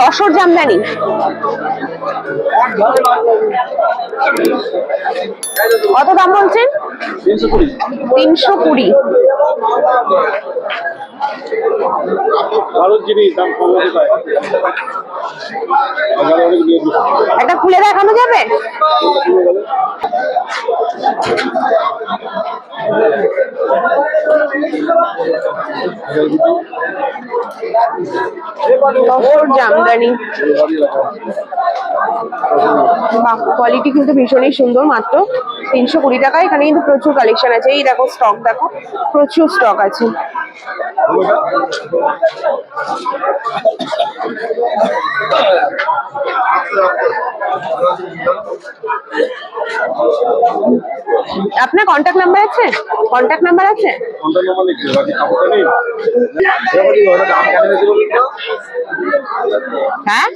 তসর জামদানি কত দাম বলছেন? তিনশো কুড়ি। একটা খুলে দেখানো যাবে? জামদানি বাহ কোয়ালিটি কিন্তু ভীষণই সুন্দর মাত্র তিনশো কুড়ি টাকা এখানে কিন্তু প্রচুর কালেকশন আছে। এই দেখো স্টক দেখো প্রচুর স্টক আছে। আপনার কন্ট্যাক্ট নাম্বার আছে? কন্ট্যাক্ট নাম্বার আছে? কন্টাক্ট হ্যাঁ?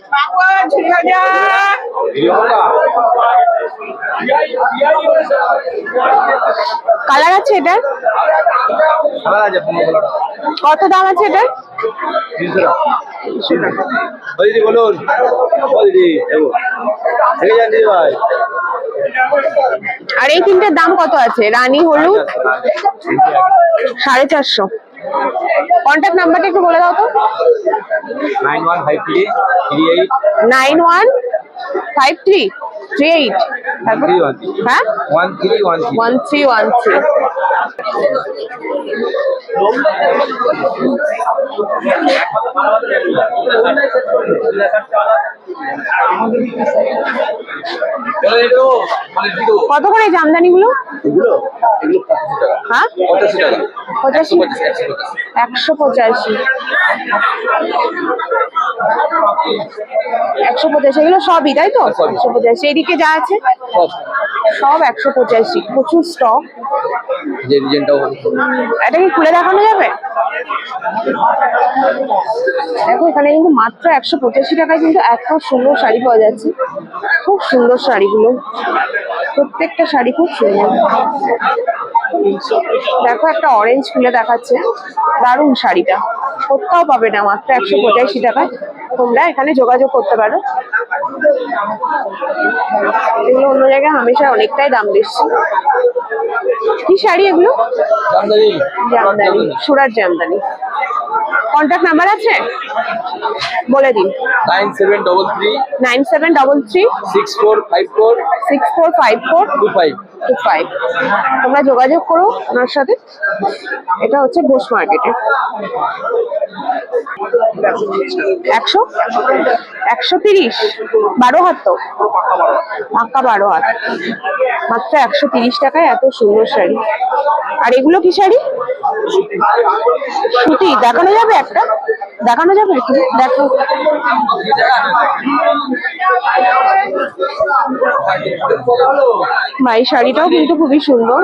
কালার আছে এটার? কত দাম আছে এটার? দিদি বলুন। দিদি ভাই। আর এই তিনটের দাম কত আছে? রানী হলুদ? সাড়ে চারশো। কন্ট্যাক্ট নাম্বারটা একটু বলে দাও তো। Nine one five three three eight nine one five three three eight three হ্যাঁ one three one three one three কত করে জামদানি গুলো এগুলো? এগুলো পঁচাশি টাকা। হ্যাঁ? পঁচাশি। একশো পঁচাশি। একশো পঁচাশি এগুলো সবই তাই তো? একশো পঁচাশি। এদিকে যা আছে? সব। একশো পঁচাশি। প্রচুর স্টক এটা কি খুলে দেখানো যাবে? দেখো এখানে কিন্তু মাত্র একশো পঁচাশি টাকায় কিন্তু এত সুন্দর শাড়ি পাওয়া যাচ্ছে। খুব সুন্দর শাড়িগুলো। প্রত্যেকটা শাড়ি খুব সুন্দর। দেখো একটা অরেঞ্জ খুলে দেখাচ্ছে। দারুণ শাড়িটা। কোথাও পাবে না মাত্র একশো পঁচাশি টাকায় তোমরা এখানে যোগাযোগ করতে পারো। এগুলো অন্য জায়গায় হামেশা অনেকটাই দাম বেশি। কি শাড়ি এগুলো? জামদানি। সুরার জামদানি। কন্ট্যাক্ট নাম্বার আছে? বলে দিন। Nine seven double three nine seven double three six four five four six four five four two five. Two five. তোমরা যোগাযোগ করো ওনার সাথে। এটা হচ্ছে বোস মার্কেটে। একশো? একশো তিরিশ। বারো হাত তো। পাক্কা বারো হাত। মাত্র একশো তিরিশ টাকায় এত সুন্দর শাড়ি। আর এগুলো কি শাড়ি? সুতি। দেখানো যাবে একটা? দেখানো যাবে একটু? দেখো। বা শাড়িটাও কিন্তু খুবই সুন্দর।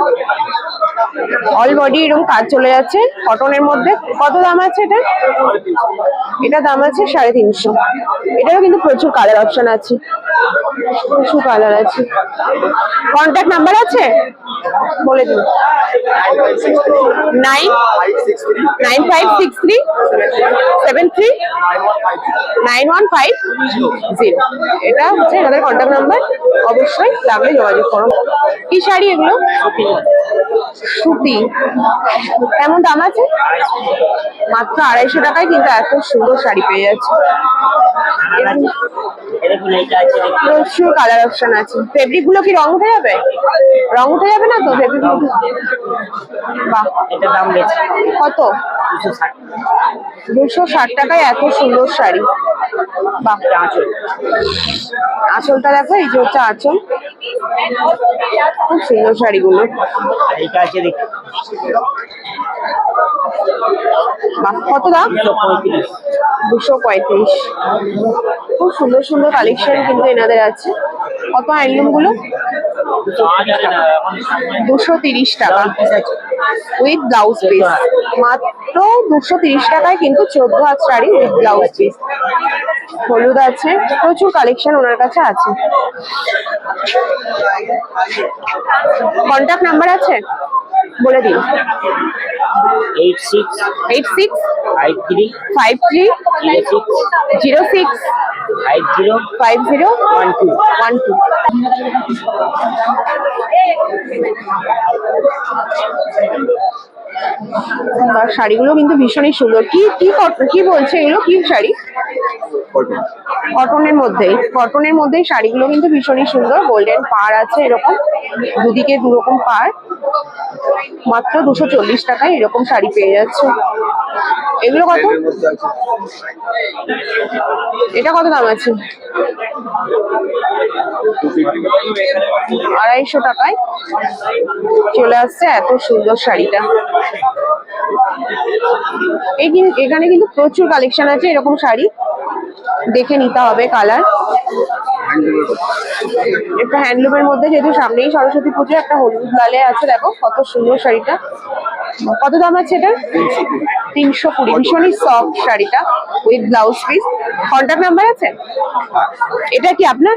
অল বডি এরকম কাজ চলে যাচ্ছে। কটনের মধ্যে কত দাম আছে এটা? এটা দাম আছে সাড়ে তিনশো। এটারও কিন্তু প্রচুর কালার অপশন আছে। প্রচুর কালার আছে। কন্ট্যাক্ট নাম্বার আছে? বলে দিন। Nine nine five six three seven three nine one five zero এটা হচ্ছে এনাদের কন্ট্যাক্ট নাম্বার অবশ্যই লাগলে যোগাযোগ করো। কি শাড়ি এগুলো? সুতি। কেমন দাম আছে? মাত্র আড়াইশো টাকায় কিন্তু এত সুন্দর শাড়ি পেয়ে যাচ্ছে। প্রচুর কালার অপশন আছে। ফেব্রিকগুলো কি রং উঠে যাবে? রং উঠে যাবে না তো? ফেব্রিক বাহ। এটা দাম বেশি। কত? দুশো ষাট। টাকায় এত সুন্দর শাড়ি। বাহ আঁচল। আঁচলটা দেখো এই যে হচ্ছে আঁচল। খুব সুন্দর শাড়িগুলো। কত দাম? দুশো পঁয়ত্রিশ। দুশো পঁয়ত্রিশ খুব সুন্দর সুন্দর কালেকশন কিন্তু এনাদের আছে। কত হ্যান্ডলুমগুলো? দুশো তিরিশ। টাকা। উইথ ব্লাউজ পিস মাত্র দুশো তিরিশ টাকায় কিন্তু চোদ্দ হাত শাড়ি উইথ ব্লাউজ পিস হলুদ আছে, প্রচুর কালেকশন ওনার কাছে আছে। কন্ট্যাক্ট নাম্বার আছে? বলে দিন। Eight six eight six five three five three zero six zero six five zero five zero one two. One two. শাড়িগুলো কিন্তু ভীষণই সুন্দর। কি কি কি বলছে এগুলো? কি শাড়ি? কটনের মধ্যে কটনের মধ্যে শাড়িগুলো কিন্তু ভীষণই সুন্দর। গোল্ডেন পার আছে এরকম। দুদিকে দু রকম পার মাত্র দুশো চল্লিশ টাকায় এরকম শাড়ি পেয়ে যাচ্ছে। এগুলো কত? এটা কত দাম আছে? আড়াইশো টাকায় চলে আসছে এত সুন্দর শাড়িটা। এই এখানে কিন্তু প্রচুর কালেকশন আছে, এরকম শাড়ি। দেখে নিতে হবে কালার একটা হ্যান্ডলুমের মধ্যে যেহেতু সামনেই সরস্বতী পুজো, একটা হলুদ লালে আছে, দেখো কত সুন্দর শাড়িটা। কত দাম আছে এটা? তিনশো কুড়ি। ভীষণই সফট শাড়িটা with blouse piece contact number আছে? এটা কি আপনার?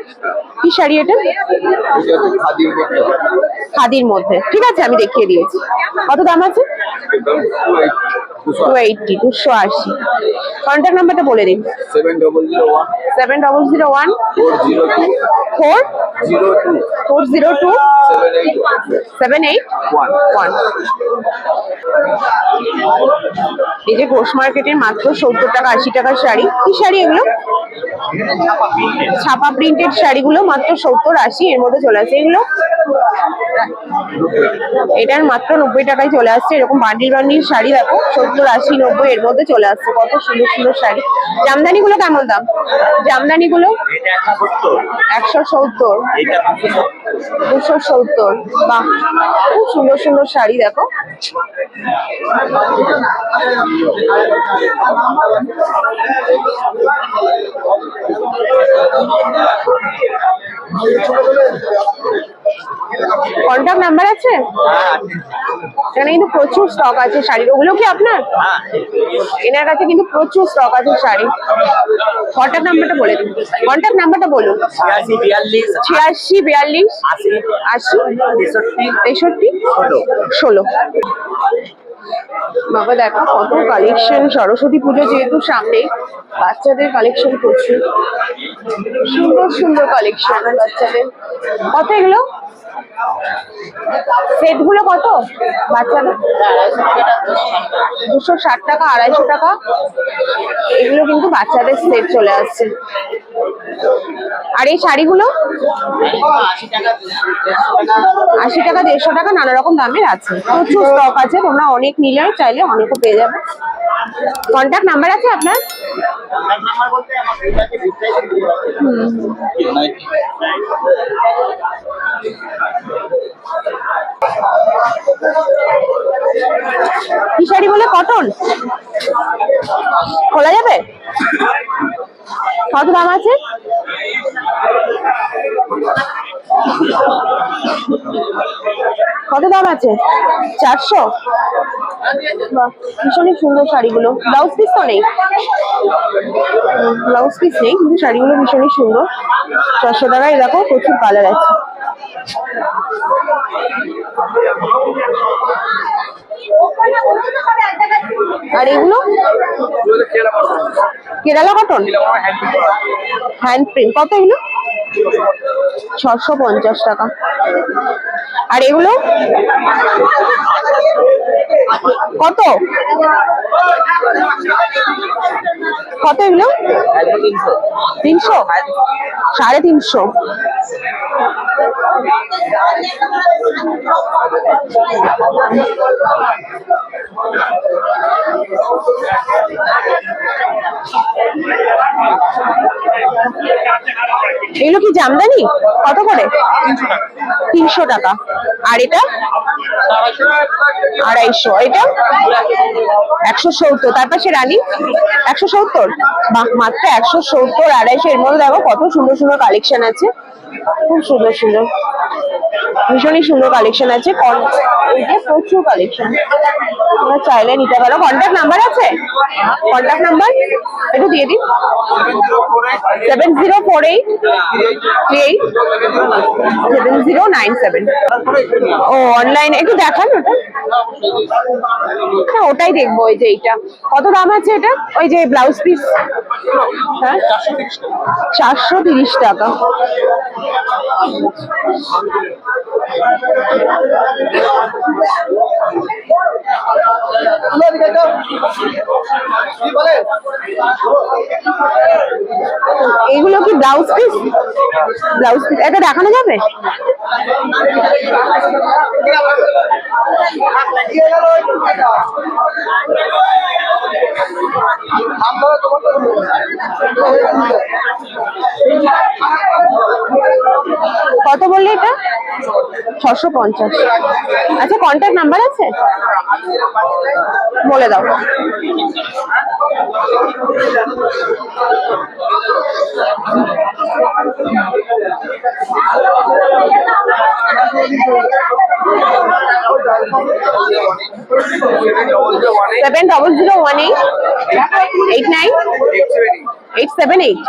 কি শাড়ি এটা? খাদির মধ্যে। ঠিক আছে আমি দেখিয়ে দিয়েছি। কত দাম আছে টু এইটটি দুশো আশি। কন্ট্যাক্ট নাম্বারটা বলে দিন। Seven double zero one seven double zero one four zero two four zero two four zero two seven eight one one এই যে ঘোষ মার্কেটের মাত্র সত্তর টাকা আশি টাকার শাড়ি। কি শাড়ি এগুলো? ছাপা প্রিন্টেড শাড়িগুলো মাত্র সত্তর আশি এর মধ্যে চলে আসে। এগুলো এটার মাত্র নব্বই টাকায় চলে আসছে। এরকম বান্ডিল বান্ডিল শাড়ি দেখো সত্তর আশি নব্বই এর মধ্যে চলে আসছে। কত সুন্দর সুন্দর শাড়ি জামদানি গুলো কেমন দাম? জামদানি গুলো একশো সত্তর। দুশো সত্তর। বাহ, খুব সুন্দর সুন্দর শাড়ি, দেখো। কন্ট্যাক্ট নাম্বার আছে? এখানে কিন্তু প্রচুর স্টক আছে শাড়ির। ওগুলো কি আপনার? হ্যাঁ। এনার কাছে কিন্তু প্রচুর স্টক আছে শাড়ি কন্ট্যাক্ট নাম্বারটা বলে দিন। কন্ট্যাক্ট নাম্বারটা বলুন। ছিয়াশি বিয়াল্লিশ আশি তেষট্টি ষোলো। বাবা দেখো কত কালেকশন সরস্বতী পুজো যেহেতু সামনে বাচ্চাদের কালেকশন প্রচুর। সুন্দর সুন্দর কালেকশন বাচ্চাদের। কত এগুলো? সেটগুলো কত? বাচ্চাদের? দুশো ষাট টাকা, আড়াইশো টাকা। এগুলো কিন্তু বাচ্চাদের সেট চলে আসছে। আর এই শাড়িগুলো? আশি টাকা, দেড়শো টাকা নানা রকম দামের আছে। প্রচুর স্টক আছে, তোমরা অনেক নিলে চাইলে অনেকও পেয়ে যাবে। কন্ট্যাক্ট নাম্বার আছে আপনার। শাড়ি বলে কটন? খোলা যাবে? কত দাম আছে? কত দাম আছে? চারশো? ভীষণই সুন্দর শাড়িগুলো। ব্লাউজ পিস তো নেই? ব্লাউজ পিস নেই কিন্তু শাড়িগুলো ভীষণই সুন্দর। চারশো টাকায় দেখো প্রচুর কালার আছে। আর এগুলো? কেরালা কটন হ্যান্ড প্রিন্ট কত এগুলো? ছশো পঞ্চাশ টাকা। আর এগুলো? কত? কত এগুলো? তিনশো? সাড়ে তিনশো। এগুলো কি জামদানি? কত করে? তিনশো টাকা। আর এটা? আড়াইশো। এটা? একশো সত্তর। তার পাশে রানী? একশো সত্তর? মাত্র একশো সত্তর আড়াইশো। এর মধ্যে দেখো কত সুন্দর সুন্দর কালেকশন আছে। খুব সুন্দর সুন্দর। ভীষণই সুন্দর কালেকশন আছে। এই যে প্রচুর কালেকশন তোমরা চাইলে নিতে পারো। কন্ট্যাক্ট নাম্বার আছে? কন্ট্যাক্ট নাম্বার একটু দিয়ে দিন। Seven zero four eight three eight seven zero nine seven ও অনলাইনে একটু দেখান ওটা। হ্যাঁ ওটাই দেখব, ওই যে এইটা। কত দাম আছে এটা? ওই যে ব্লাউজ পিস হ্যাঁ? চারশো তিরিশ টাকা। এগুলো কি ব্লাউজ পিস? Blouse piece. এটা দেখানো যাবে? কত বললে এটা? ছশো পঞ্চাশ। আচ্ছা কন্ট্যাক্ট নাম্বার আছে? বলে দাও। Seven double zero one eight eight nine eight seven eight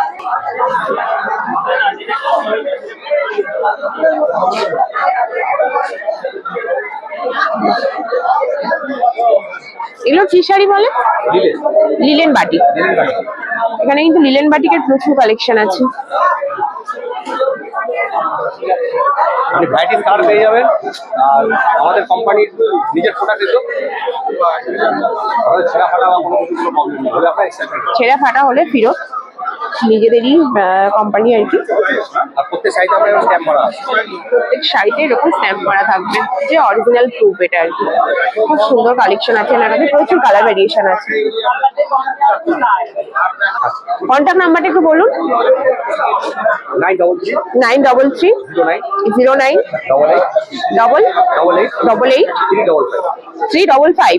এগুলো কি শাড়ি বলে লিলেন বাটি। এখানে কিন্তু লিলেন বাটিকের প্রচুর কালেকশন আছে। আপনি ভ্যারাইটিস কার্ড পেয়ে যাবেন, আর আমাদের কোম্পানির নিজের প্রোডাক্ট আমাদের ছেঁড়া ফাটা বা কোনো কিছু প্রবলেম নেই। ছেঁড়া ফাটা হলে ফেরত নিজেদেরই কোম্পানি আর কি। প্রত্যেক শাড়িতে এরকম স্ট্যাম্প করা থাকবে যে অরিজিনাল প্রুফ এটা আর কি। খুব সুন্দর কালেকশন আছে এনার কাছে প্রচুর কালার ভেরিয়েশন আছে। কন্ট্যাক্ট নাম্বারটা একটু বলুন। Nine double three zero nine double eight double double eight three double five